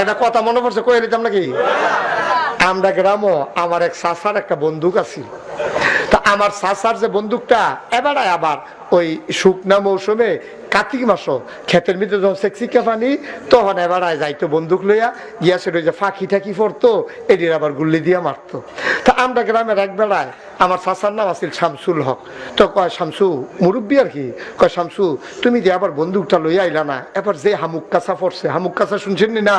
একটা কথা মনে পড়ছে, কয়ে নিতাম নাকি? আমরা গ্রামও আমার এক সাসার একটা বন্দুক আছে তা আমার সাসার যে বন্দুকটা, এবারে আবার ওই শুকনা মৌসুমে কার্তিক মাস ক্ষেতের মধ্যে যখন সেক্সিকা পানি, তখন এবার যাইতো বন্দুক লইয়া, গিয়া সেটা যে ফাঁকি ঠাকি পড়তো এটির আবার গুল্লি দিয়া মারতো। তা আমরা গ্রামের এক বেড়ায় আমার চাচার নাম আছিল শামসুল হক। তো কয়, শামসু, মুরব্বী আর কি? কয়, শামসু, তুমি যে আবার বন্দুকটা লইয়া আইলা না, এবার যে হামুক কাছা পড়ছে, হামুক কাছা শুনছেন নি না?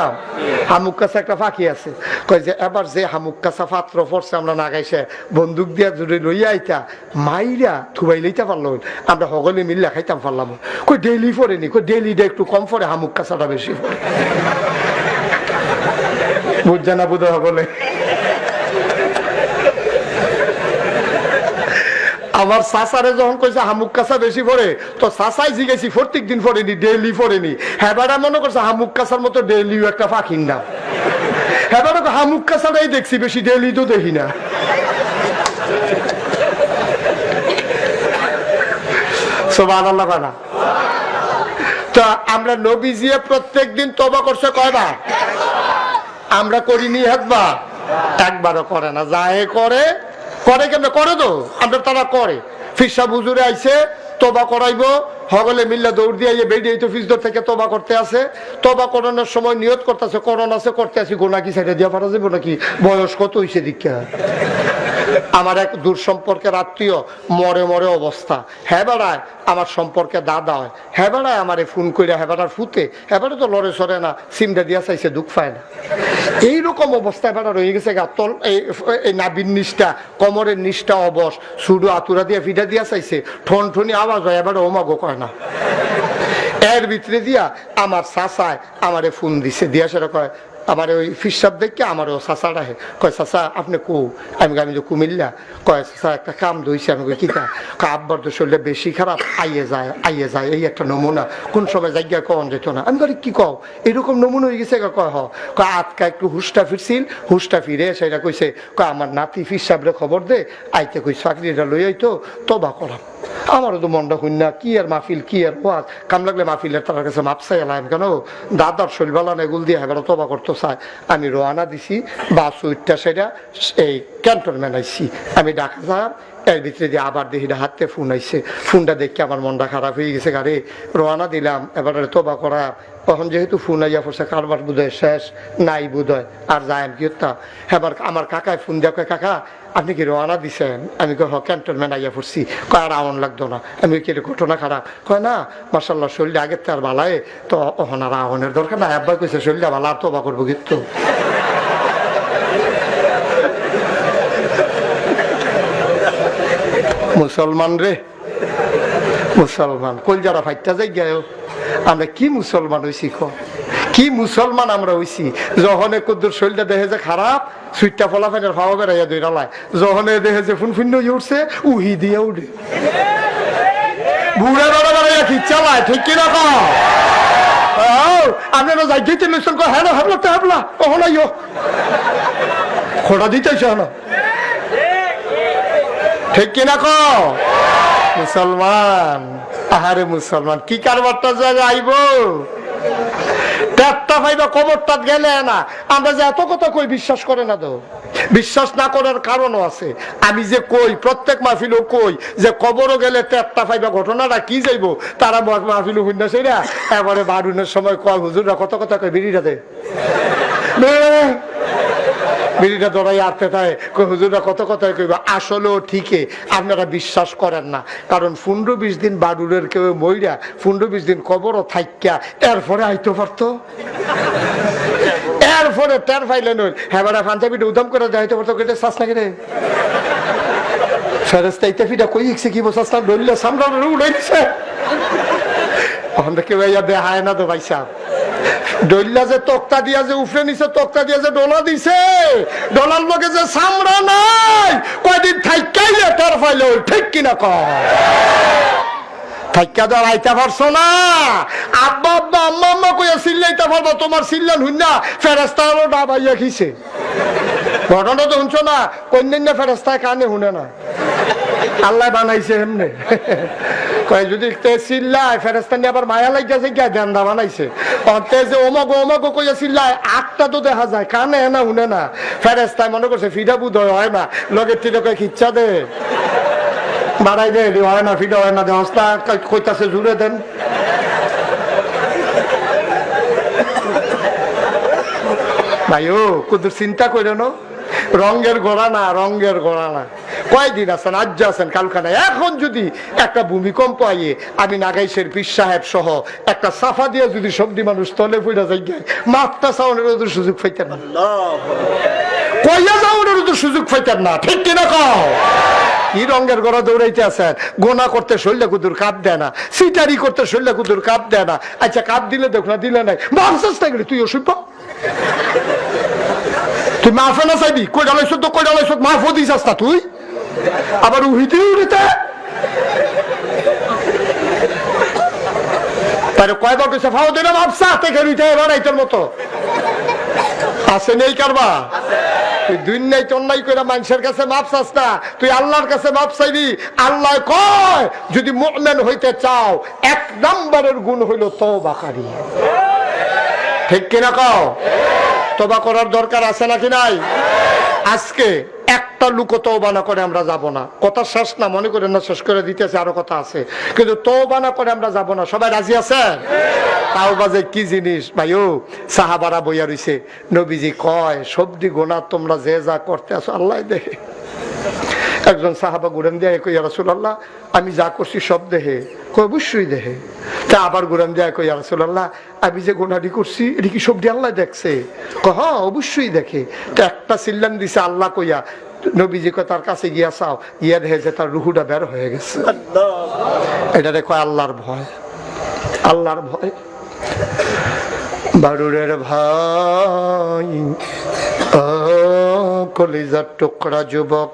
হামুক কাছা একটা ফাঁকি আছে। কয় যে, এবার যে হামুক কাছা পাত্র পড়ছে, আমরা না গাইছে, বন্দুক দিয়া জুড়ে লইয়া আইতা, মাইরা থুবাই লইতে পারল আমরা সকলে মিল্লা খাইতাম পারলাম কই ডেইলি পড়েনি কই ডেইলিটা একটু কম পড়ে হামুক কাছাটা বেশি পড়ে বুঝছে না বুধ সকলে আমার সাসারে যখন কইছে হামুক কাঁচা বেশি পড়ে তো সাসাই জিগেছি প্রত্যেক দিন পড়েনি ডেইলি পড়েনি হেবাটা মনে করছে হামুক কাঁচার মতো ডেইলিও একটা পাখির নাম হেবাটা হামুক কাঁচাটাই দেখছি বেশি ডেইলি তো দেখি না আমরা নবী জিয়ে প্রত্যেক দিন তবা করছে কয়বার আমরা করিনি একবার একবারও করে না যায় করে করে কেন করে তো, আমরা তারা করে। ফিরসা বুজুরে আইছে তোবা করাইবো, হগলে মিল্লা দৌড় দিয়ে আইয়ে বেরিয়ে তো ফিসদর থেকে তোবা করতে আছে তোবা করানোর সময় নিয়ত করতেছে, করোনা আছে, করতে আছি গোনা কি সাইডে দিয়া পারা যাব নাকি? বয়স কত হইছে দীক্ষা আমার এক দূর সম্পর্কের আত্মীয় মরে মরে অবস্থা। হ্যাঁ আমার সম্পর্কে দাদা হয়। হ্যাঁ বেড়ায়, আমার ফোন করে হ্যাঁ ফুতে। হ্যাঁ তো লড়ে সরে না সিমটা দিয়া চাইছে, দুঃখ পায় না। এইরকম অবস্থায় বেড়া রয়ে গেছে গাতল এই নাবির নিষ্ঠা, কমরের নিষ্ঠা অবস সুডু আতুরা দিয়া ফিটা দিয়া চাইছে ঠন ঠনি আওয়াজ হয় এবার ওমাগো কয় না। এর ভিতরে দিয়া আমার চাচায় আমারে ফোন দিছে, দিয়া সেটা কয় আমার ওই ফিসাব দেখে আমার ও চাচা রাখে। কয়, চাচা, আপনি কু? আমি আমি তো কুমিল্লা। কয়, চাচা, একটা কাম ধুইছে। আমি কই কিতা কয়, আব্বার তো শরীরটা বেশি খারাপ। আইয়ে যায় আইয়ে যায়, এই একটা নমুনা। কোন সময় জায়গায় কন যেত না। আমি কই, কি কও? এরকম নমুনা হয়ে গেছে কয়, হ। কয়, আজকা একটু হুসটা ফিরছিল। হুসটা ফিরে সেটা কইছে, কয়, আমার নাতি ফিসাবরে খবর দে, আইতে কই চাকরিটা লই আইতো, তবা করাম। আমারও তো মনটা না কি আর মাহফিল, কি আর ওয়াজ? কাম লাগলে মাহফিলের তার কাছে মাপ চাই এলাম কেন? দাদার শৈলবালা নেগুল দিয়ে হেবার তবা করতো চাই আমি রোয়ানা দিছি বা সুইটটা সেটা, এই ক্যান্টনমেন্ট আইছি। আমি ডাকা যাম এর ভিতরে দিয়ে আবার দেখি হাতে ফোন আইসে ফোনটা দেখে আমার মনটা খারাপ হয়ে গেছে গাড়ি রওনা দিলাম এবারে তোবা করা। তখন যেহেতু ফোন আইয়া পড়ছে কারবার বোধহয় শেষ নাই বোধহয় আর যায় কি তা এবার আমার কাকায় ফোন দেওয়া কয়, কাকা আপনি কি রওনা দিছেন? আমি কই হ ক্যান্টনমেন্ট আইয়া পড়ছি। কয় আর আমন লাগতো না। আমি কি ঘটনা খারাপ? কয় না মার্শাল্লাহ শরীরটা আগের তার বালায় তো অহন আর আহনের দরকার না আব্বাই কইছে শরীরটা বালা আর তোবা করব কিন্তু। মুসলমান রে? মুসলমান। কল যারা ফাইটা যাই গায় আমরা কি মুসলমান হইছি ক? কি মুসলমান আমরা হইছি? যখনে কুদ্দুর শরীরটা দেখে যে খারাপ, সুইটটা ফলা ফেনের খাওয়া বেড়াইয়া দুই রালায় যখনে দেখে যে ফুন হয়ে উঠছে, উহি দিয়ে উঠে। বুড়া বেড়া বেড়াইয়া কি চালায়, ঠিক রকম আপনারা যাই দিতে মিশন কর হ্যাঁ হাবলা তো হাবলা কখন খোড়া দিতেছে হলো ঠিক কিনা ক মুসলমান, আহারে মুসলমান, কি কারবারটা জায়গা আইব? গেলে না, আমরা যে এত বিশ্বাস বিশ্বাস আছে। আমি যে প্রত্যেক যে গেলে পাইবা ঘটনাটা কি যাইব? তারা এবারে সময় কয়, হুজুররা কত কথা কয় দে। বিড়িটা দৌড়াই আটতে থাকে হুজুরা কত কথা কইবা? আসলেও ঠিকই, আপনারা বিশ্বাস করেন না। কারণ পনেরো বিশ দিন বাডুরের কেউ মইরা পনেরো বিশ দিন কবরও থাইকা এরপরে আইতে পারতো? এরপরে টের পাইলেন হ্যাঁ বেড়া পাঞ্জাবিটা উদাম করে যাইতে পারতো কেটে শ্বাস না কেটে ফেরেস্তা ইতে ফিটা কই ইকছে কি বসাস না ডলিলে সামরা উড়াইছে। আমরা কেউ দেখায় না তো ভাই সাহেব ডইলা যে তক্তা দিয়া যে উফরে নিছে, তক্তা দিয়া যে ডোলা দিছে যে সামরা নাই, কয়দিন থাইকাইলে তার ফাইলে ঠিক কিনা কয়? থাইকা দেওয়ার আইতে পারছ না। আব্বা আব্বা, আম্মা আম্মা কইয়া সিল্লাইতে পারব, তোমার সিল্লান হুন না ফেরাস্তা হলো ডাবাইয়া ঘটনা তো শুনছো না? অন্যান্য ফেরাস্তায় কানে শুনে না। আল্লাহ বানাইছে এমনি। কয়, যদি চিল্লায় ফেরেস্তানি আবার মায়া লাগিয়েছে কে দেন্দা বানাইছে। অর্থে যে ওমগ ওমগ কইয়া চিল্লায়, আটটা তো দেখা যায়, কানে না, শুনে না। ফেরেস্তায় মনে করছে ফিডা বুধ হয় না। লগের টিলে কয়, খিচ্ছা দে। বাড়াই দে হয় না ফিডা হয় না দেহস্তা কইতাছে, জুড়ে দেন। ভাইও, কুদুর চিন্তা করে নো? রঙের গোড়া না, রঙের গোড়া না। কয়দিন আছেন? আজ আছেন কালখানা এখন যদি একটা ভূমিকম্প আইয়ে আমি নাগাইশের পীর সাহেব সহ একটা সাফা দিয়ে যদি সবজি মানুষ তলে পড়া যাই মাত্রা চাউনের তো সুযোগ পাইতেন না। কইয়া যাওয়ার তো সুযোগ পাইতেন না, ঠিক কিনা কও? কি রঙের গড়া দৌড়াইতে আছেন? গোনা করতে শরীরে কুদুর কাপ দেয় না, সিটারি করতে শরীরে কুদুর কাপ দেয় না। আচ্ছা কাপ দিলে দেখ না, দিলে নাই। মানসাস না গেলে তুই পাও তুই মাফে না চাইবি? কই ডালাইছ তো, কই ডালাইছ মাফও দিস না তুই? আবার উহিতে উড়িতে তাহলে কয়বার কইছে ফাও দিলে মাপসা থেকে এবার তোর মতো। আছে নেই কারবা। তুই দুই নাই তোর নাই করে মানুষের কাছে মাপ চাস না। তুই আল্লাহর কাছে মাপ চাইবি। আল্লাহ কয়, যদি মুমিন হইতে চাও, এক নম্বরের গুণ হইল তওবাকারী ঠিক কিনা কও? তবা করার দরকার আছে নাকি নাই? আজকে একটা লুক তওবা না করে আমরা যাব না। কথা শেষ না, মনে করেন না, শেষ করে দিতেছে, আরও কথা আছে। কিন্তু তওবা না করে আমরা যাব না। সবাই রাজি আছে তাও বাজে কি জিনিস? ভাইও, সাহাবারা বইয়া রইছে, নবীজি কয়, সবজি গোনা তোমরা যে যা করতে আছো আল্লাহ দেখে একজন সাহাবা গুরাম দিয়ে কই রাসুল্লাহ আমি যা করছি সব দেহে অবশ্যই দেহে। তা আবার গুরাম দিয়ে কই রাসুল্লাহ আমি যে গোনাটি করছি, এটা কি সবজি আল্লাহ দেখছে? হ্যাঁ অবশ্যই দেখে। তো একটা সিল্লান দিছে আল্লাহ কইয়া নবীজি তার কাছে গিয়া চাও। ইয়া দেখে যে তার রুহুটা বের হয়ে গেছে। এটা দেখো আল্লাহর ভয় আল্লাহর ভয়। বারুরের ভাই কলিজার টুকরা যুবক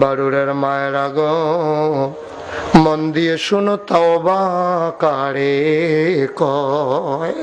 বারুরের মায়ের আগ মন দিয়ে শুনো তাও বা কারে কয়।